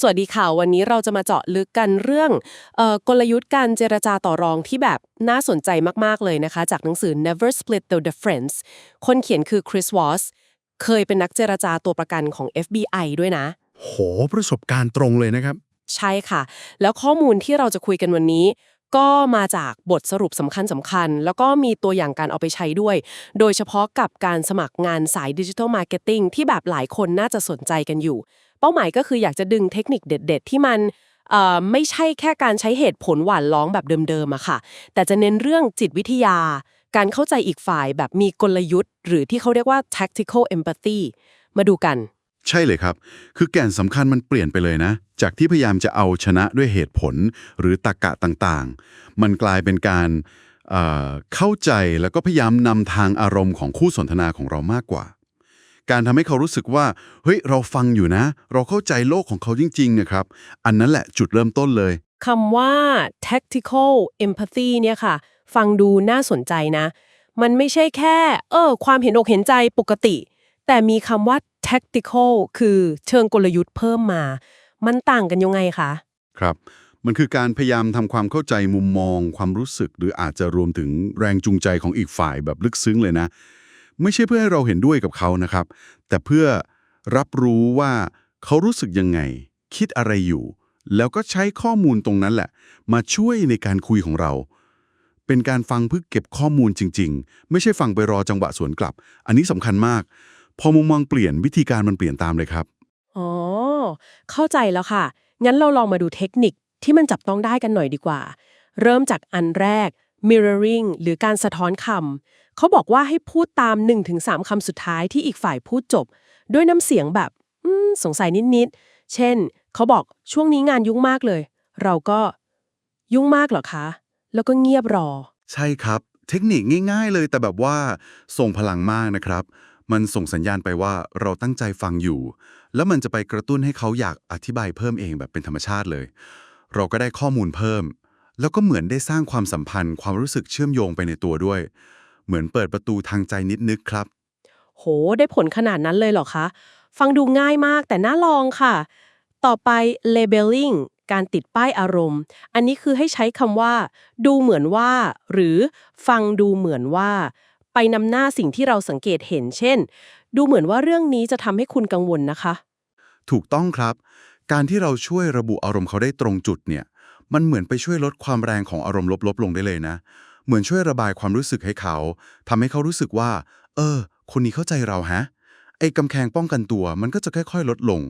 สวัสดีค่ะ วันนี้เราจะมาเจาะลึกกันเรื่องเออกลยุทธ์การเจรจาต่อรองที่แบบน่าสนใจมาก ๆ เลยนะคะ จากหนังสือ Never Split the Difference คนเขียนคือ Chris Voss เคยเป็นนักเจรจาตัวประกันของ FBI ด้วยนะ โห ประสบการณ์ตรงเลยนะครับ ใช่ค่ะ แล้วข้อมูลที่เราจะคุยกันวันนี้ ก็มาจากบทสรุปสำคัญสำคัญ แล้วก็มีตัวอย่างการเอาไปใช้ด้วย โดยเฉพาะกับการสมัครงานสายดิจิทัลมาร์เก็ตติ้งที่แบบหลายคนน่าจะสนใจกันอยู่ เป้าหมายก็คืออยากจะดึงเทคนิคเด็ด ๆ ที่มันไม่ใช่แค่การใช้เหตุผลหวานล้อมแบบเดิมๆอะค่ะ แต่จะเน้นเรื่องจิตวิทยา การเข้าใจอีกฝ่ายแบบมีกลยุทธ์ หรือที่เขาเรียกว่า tactical empathy มาดูกัน ใช่เลยครับ คือแก่นสำคัญมันเปลี่ยนไปเลยนะ จากที่พยายามจะเอาชนะด้วยเหตุผลหรือตรรกะต่างๆ มันกลายเป็นการเอ่อเข้าใจแล้วก็พยายามนำทางอารมณ์ของคู่สนทนาของเรามากกว่า การทำให้เขารู้สึกว่า เฮ้ย เราฟังอยู่นะ เราเข้าใจโลกของเขาจริงๆนะครับ อันนั้นแหละจุดเริ่มต้นเลยคำว่า tactical empathy เนี่ยค่ะ ฟังดูน่าสนใจนะ มันไม่ใช่แค่ เออ ความเห็นอกเห็นใจปกติ แต่มีคำว่า tactical คือเชิงกลยุทธ์เพิ่มมา มันต่างกันยังไงคะ ครับมันคือการพยายามทำความเข้าใจมุมมอง ความรู้สึก หรืออาจจะรวมถึงแรงจูงใจของอีกฝ่ายแบบลึกซึ้งเลยนะ ไม่ใช่เพื่อให้เราเห็นด้วยกับเขานะครับ แต่เพื่อรับรู้ว่าเขารู้สึกยังไง คิดอะไรอยู่ แล้วก็ใช้ข้อมูลตรงนั้นแหละ มาช่วยในการคุยของเรา เป็นการฟังเพื่อเก็บข้อมูลจริง ๆ ไม่ใช่ฟังไปรอจังหวะสวนกลับ อันนี้สำคัญมาก พอมุมมองเปลี่ยนวิธีการมันเปลี่ยนตามเลยครับอ๋อเข้าใจแล้วค่ะ งั้นเราลองมาดูเทคนิคที่มันจับต้องได้กันหน่อยดีกว่า เริ่มจากอันแรก mirroring หรือการสะท้อนคำ เขาบอกว่าให้พูดตาม 1-3 คำสุดท้ายที่อีกฝ่ายพูดจบ ด้วยน้ำเสียงแบบสงสัยนิดๆ เช่น เขาบอกช่วงนี้งานยุ่งมากเลย เราก็ยุ่งมากเหรอคะ แล้วก็เงียบรอ ใช่ครับ เทคนิคง่ายๆเลยแต่แบบว่าส่งพลังมากนะครับ มันส่งสัญญาณไปว่าเราตั้งใจฟังอยู่ แล้วมันจะไปกระตุ้นให้เขาอยากอธิบายเพิ่มเองแบบเป็นธรรมชาติเลย เราก็ได้ข้อมูลเพิ่ม แล้วก็เหมือนได้สร้างความสัมพันธ์ ความรู้สึกเชื่อมโยงไปในตัวด้วย เหมือนเปิดประตูทางใจนิดนึกครับ โห ได้ผลขนาดนั้นเลยเหรอคะ ฟังดูง่ายมากแต่น่าลองค่ะ ต่อไป labeling การติดป้ายอารมณ์ อันนี้คือให้ใช้คำว่า ดูเหมือนว่า หรือฟังดูเหมือนว่า ไปนำหน้าสิ่งที่เราสังเกตเห็น เช่น ดูเหมือนว่าเรื่องนี้จะทำให้คุณกังวลนะคะ ถูกต้องครับ การที่เราช่วยระบุอารมณ์เขาได้ตรงจุดเนี่ย มันเหมือนไปช่วยลดความแรงของอารมณ์ลบๆลงได้เลยนะ เหมือนช่วยระบายความรู้สึกให้เขาทำให้เขารู้สึกว่า เออ คนนี้เข้าใจเราฮะ ไอ้กำแพงป้องกันตัวมันก็จะค่อยๆ ลดลง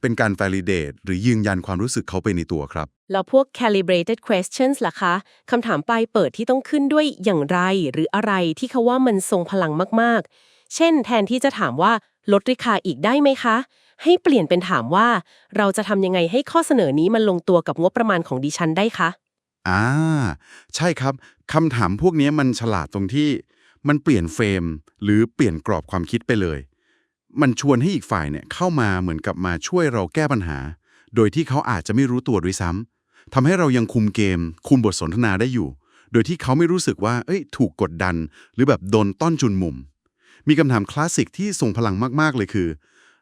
เป็นการ validate หรือยืนยันความรู้สึกเขาไปในตัวครับ แล้วพวก calibrated questions ล่ะคะคำถามปลายเปิดที่ต้องขึ้นด้วยอย่างไร หรืออะไรที่เขาว่ามันทรงพลังมากๆ เช่น แทนที่จะถามว่าลดราคาอีกได้ไหมคะ ให้เปลี่ยนเป็นถามว่า เราจะทำยังไงให้ข้อเสนอนี้มันลงตัวกับงบประมาณของดิฉันได้คะ อ่า ใช่ครับ คำถามพวกนี้มันฉลาดตรงที่มันเปลี่ยนเฟรม หรือเปลี่ยนกรอบความคิดไปเลย มันชวนให้อีกฝ่ายเนี่ยเข้ามาเหมือนกับมาช่วยเราแก้ปัญหา โดยที่เขาอาจจะไม่รู้ตัวด้วยซ้ำทำให้เรายังคุมเกม คุมบทสนทนาได้อยู่ โดยที่เขาไม่รู้สึกว่าเอ้ยถูกกดดัน หรือแบบโดนต้อนจุนมุม มีคำถามคลาสสิกที่ส่งพลังมากๆเลยคือ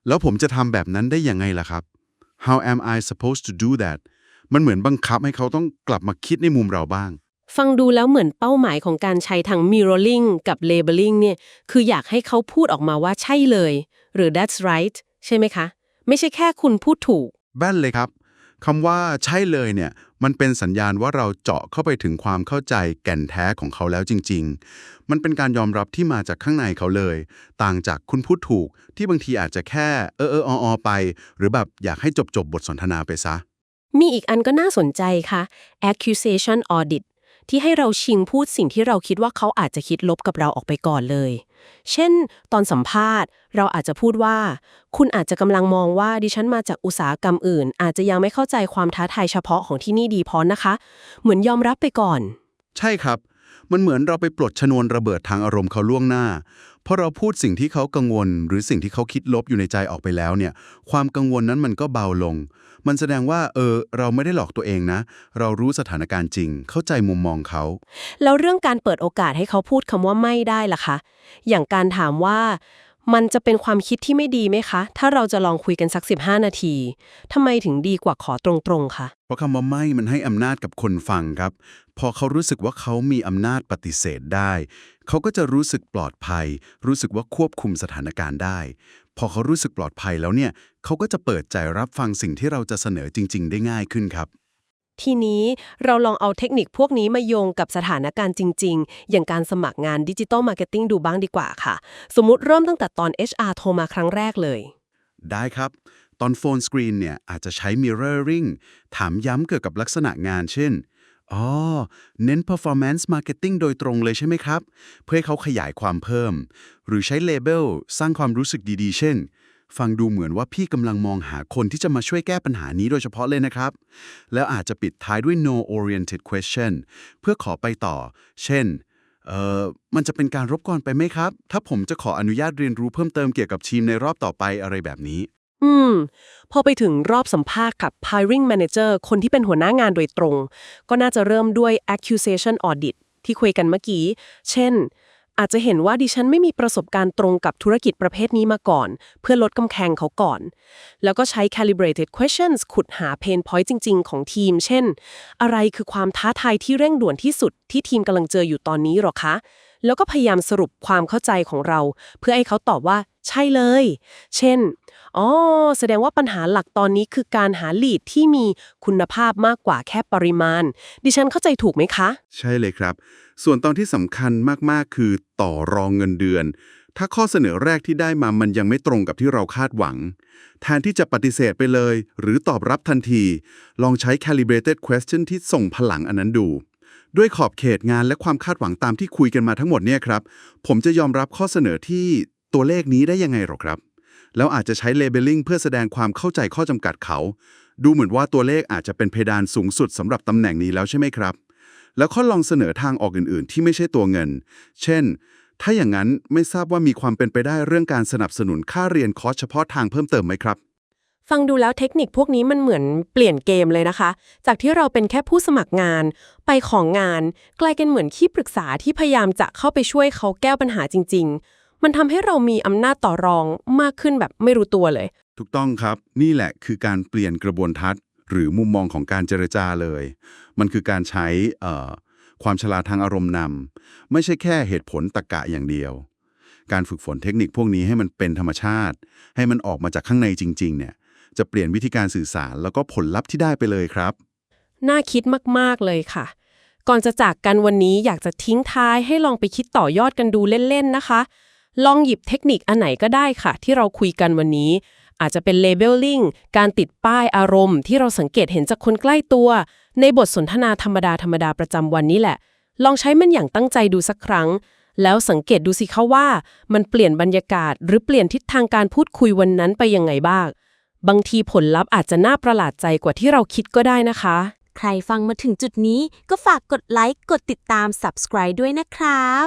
แล้วผมจะทำแบบนั้นได้ยังไงล่ะครับ How am I supposed to do that มันเหมือนบังคับให้เขาต้องกลับมาคิดในมุมเราบ้าง ฟังดูแล้วเหมือนเป้าหมายของการใช้ทั้ง mirroring กับ labeling เนี่ย คืออยากให้เขาพูดออกมาว่าใช่เลย หรือ that's right ใช่ไหมคะ ไม่ใช่แค่คุณพูดถูก แบ้นเลยครับคำว่าใช่เลยเนี่ย มันเป็นสัญญาณว่าเราเจาะเข้าไปถึงความเข้าใจแก่นแท้ของเขาแล้วจริง ๆ มันเป็นการยอมรับที่มาจากข้างในเขาเลย ต่างจากคุณพูดถูก ที่บางทีอาจจะแค่เออเออออไป หรือแบบอยากให้จบจบบทสนทนาไปซะ มีอีกอันก็น่าสนใจค่ะ accusation audit ที่ให้เราชิงพูดสิ่งที่เราคิดว่าเขาอาจจะคิดลบกับเราออกไปก่อนเลย เช่น ตอนสัมภาษณ์ เราอาจจะพูดว่า คุณอาจจะกำลังมองว่าดิฉันมาจากอุตสาหกรรมอื่น อาจจะยังไม่เข้าใจความท้าทายเฉพาะของที่นี่ดีพอนะคะ เหมือนยอมรับไปก่อน ใช่ครับ มันเหมือนเราไปปลดชนวนระเบิดทางอารมณ์เขาล่วงหน้า พราะเราพูดสิ่งที่เขากังวล หรือสิ่งที่เขาคิดลบอยู่ในใจออกไปแล้วเนี่ย ความกังวลนั้นมันก็เบาลง มันแสดงว่า เออ เราไม่ได้หลอกตัวเองนะ เรารู้สถานการณ์จริง เข้าใจมุมมองเขา แล้วเรื่องการเปิดโอกาสให้เขาพูดคำว่าไม่ได้ล่ะคะ อย่างการถามว่า มันจะเป็นความคิดที่ไม่ดีไหมคะ ถ้าเราจะลองคุยกันสัก 15 นาทีทำไมถึงดีกว่าขอตรงๆคะเพราะคำว่าไม่มันให้อำนาจกับคนฟังครับ พอเขารู้สึกว่าเขามีอำนาจปฏิเสธได้ เขาก็จะรู้สึกปลอดภัย รู้สึกว่าควบคุมสถานการณ์ได้ พอเขารู้สึกปลอดภัยแล้วเนี่ยเขาก็จะเปิดใจรับฟังสิ่งที่เราจะเสนอจริง ๆ ได้ง่ายขึ้นครับ ทีนี้เราลองเอาเทคนิคพวกนี้มาโยงกับสถานการณ์จริง ๆ อย่างการสมัครงานดิจิ t a ลมาร์เก็ตติ้งดูบ้างดีกว่าค่ะ สมมุติเริ่มตั้งแต่ตอน HR โทรมาครั้งแรกเลย ได้ครับ ตอนโฟนสกรีนเนี่ยอาจจะใช้ mirroring ถามย้ำเกี่ยวกับลักษณะงานเช่นอ๋อ เน้น performance marketing โดยตรงเลยใช่ไหมครับ เพื่อให้เขาขยายความเพิ่ม หรือใช้ label สร้างความรู้สึกดีๆ เช่น ฟังดูเหมือนว่าพี่กำลังมองหาคนที่จะมาช่วยแก้ปัญหานี้โดยเฉพาะเลยนะครับ แล้วอาจจะปิดท้ายด้วย no oriented question เพื่อขอไปต่อ เช่น เอ่อ มันจะเป็นการรบกวนไปไหมครับ ถ้าผมจะขออนุญาตเรียนรู้เพิ่มเติมเกี่ยวกับทีมในรอบต่อไปอะไรแบบนี้ อืม พอไปถึงรอบสัมภาษณ์กับ hiring manager คนที่เป็นหัวหน้างานโดยตรง ก็น่าจะเริ่มด้วย accusation audit ที่คุยกันเมื่อกี้ เช่น อาจจะเห็นว่าดิฉันไม่มีประสบการณ์ตรงกับธุรกิจประเภทนี้มาก่อน เพื่อลดกำแพงเขาก่อน แล้วก็ใช้ calibrated questions ขุดหา pain point จริง ๆ ของทีม เช่น อะไรคือความท้าทายที่เร่งด่วนที่สุดที่ทีมกำลังเจออยู่ตอนนี้หรอคะ แล้วก็พยายามสรุปความเข้าใจของเรา เพื่อให้เขาตอบว่า ใช่เลย เช่น อ๋อ แสดงว่าปัญหาหลักตอนนี้คือการหาลีดที่มีคุณภาพมากกว่าแค่ปริมาณ ดิฉันเข้าใจถูกไหมคะ ใช่เลยครับ ส่วนตอนที่สำคัญมากๆ คือต่อรองเงินเดือน ถ้าข้อเสนอแรกที่ได้มามันยังไม่ตรงกับที่เราคาดหวัง แทนที่จะปฏิเสธไปเลย หรือตอบรับทันที ลองใช้ calibrated question ที่ส่งพลังอันนั้นดูด้วยขอบเขตงานและความคาดหวังตามที่คุยกันมาทั้งหมดเนี่ยครับ ผมจะยอมรับข้อเสนอที่ ตัวเลขนี้ได้ยังไงหรอครับ แล้วอาจจะใช้ labeling เพื่อแสดงความเข้าใจข้อจำกัดเขา ดูเหมือนว่าตัวเลขอาจจะเป็นเพดานสูงสุดสำหรับตำแหน่งนี้แล้วใช่ไหมครับ แล้วข้อลองเสนอทางออกอื่น ๆ ที่ไม่ใช่ตัวเงิน เช่น ถ้าอย่างนั้นไม่ทราบว่ามีความเป็นไปได้เรื่องการสนับสนุนค่าเรียนคอร์สเฉพาะทางเพิ่มเติมไหมครับฟังดูแล้วเทคนิคพวกนี้มันเหมือนเปลี่ยนเกมเลยนะคะ จากที่เราเป็นแค่ผู้สมัครงาน ไปของงาน กลายเป็นเหมือนที่ปรึกษาที่พยายามจะเข้าไปช่วยเขาแก้ปัญหาจริงๆ มันทำให้เรามีอำนาจต่อรองมากขึ้นแบบไม่รู้ตัวเลย ถูกต้องครับ นี่แหละคือการเปลี่ยนกระบวนทัศน์ หรือมุมมองของการเจรจาเลย มันคือการใช้เอ่อความฉลาดทางอารมณ์นำไม่ใช่แค่เหตุผลตรรกะอย่างเดียว การฝึกฝนเทคนิคพวกนี้ให้มันเป็นธรรมชาติ ให้มันออกมาจากข้างในจริง ๆ เนี่ย จะเปลี่ยนวิธีการสื่อสารแล้วก็ผลลัพธ์ที่ได้ไปเลยครับ น่าคิดมาก ๆ เลยค่ะ ก่อนจะจากกันวันนี้อยากจะทิ้งท้ายให้ลองไปคิดต่อยอดกันดูเล่น ๆ นะคะ ลองหยิบเทคนิคอันไหนก็ได้ค่ะ ที่เราคุยกันวันนี้ อาจจะเป็น labeling การติดป้ายอารมณ์ ที่เราสังเกตเห็นจากคนใกล้ตัว ในบทสนทนาธรรมดาธรรมดาประจำวันนี้แหละ ลองใช้มันอย่างตั้งใจดูสักครั้ง แล้วสังเกตดูสิคะว่า มันเปลี่ยนบรรยากาศ หรือเปลี่ยนทิศทางการพูดคุยวันนั้นไปยังไงบ้าง บางทีผลลัพธ์อาจจะน่าประหลาดใจกว่าที่เราคิดก็ได้นะคะ ใครฟังมาถึงจุดนี้ก็ฝากกดไลค์กดติดตาม subscribe ด้วยนะครับ